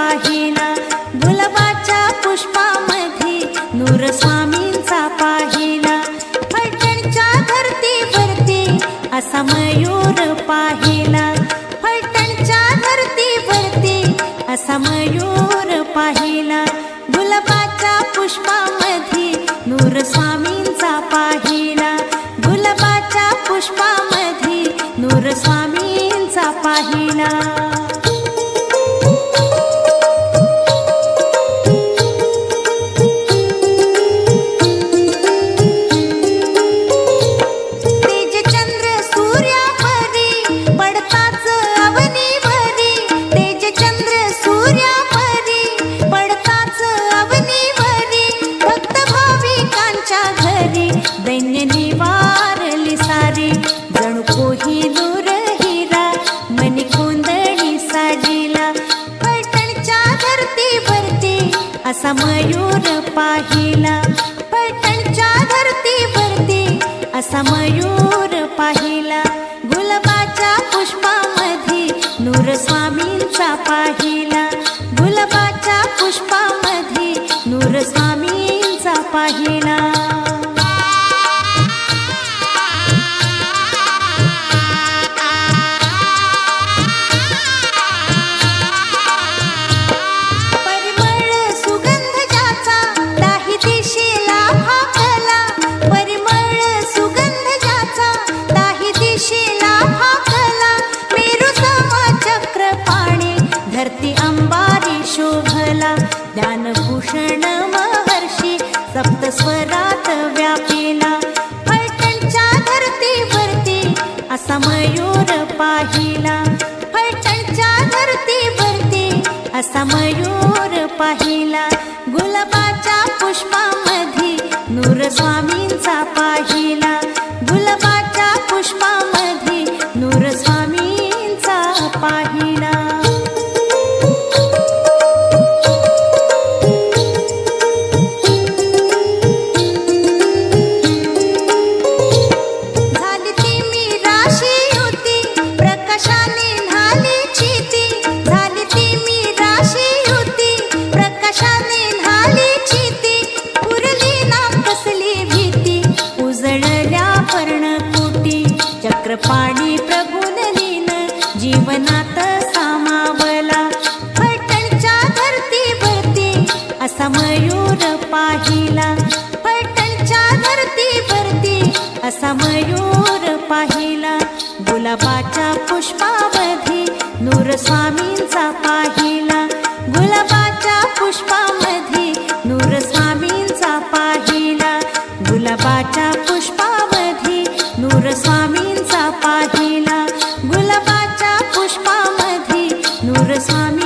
पाहिला गुलाबाच्या पुष्पामध्ये नूरस्वामींचा पाहिला फलटणच्या धरतीवरती असा मयूर पाहिला फलटणच्या धरतीवरती असा मयूर पाहिला गुलाबाच्या पुष्पामध्ये नूरस्वामींचा पाहिला गुलाबाच्या पुष्पामध्ये नूरस्वामींचा पाहिला सैन्य निवारली सारी जणू दूर हिरा मनी कोंदणी साजिला पलटणच्या धरतीवरती असा मयूर पाहिला. पलटणच्या धरतीवरती असा मयूर पाहिला. गुलाबाच्या पुष्पामध्ये नूर स्वामींचा पाहिला. गुलाबाच्या पुष्पामध्ये नूर स्वामींचा पाहिला. मयूर पाहिला. धरती भरती असा मयूर पाहिला. गुलाबाच्या पुष्पामध्ये नूर स्वामींचा पाहिला. चक्रपाणी प्रभुनलीन जीवनात सामावला. फलटणच्या धरतीवरती असा मयूर पाहिला. फलटणच्या धरतीवरती असा मयूर पाहिला. गुलाबाच्या पुष्पामध्ये नूर स्वामी सामने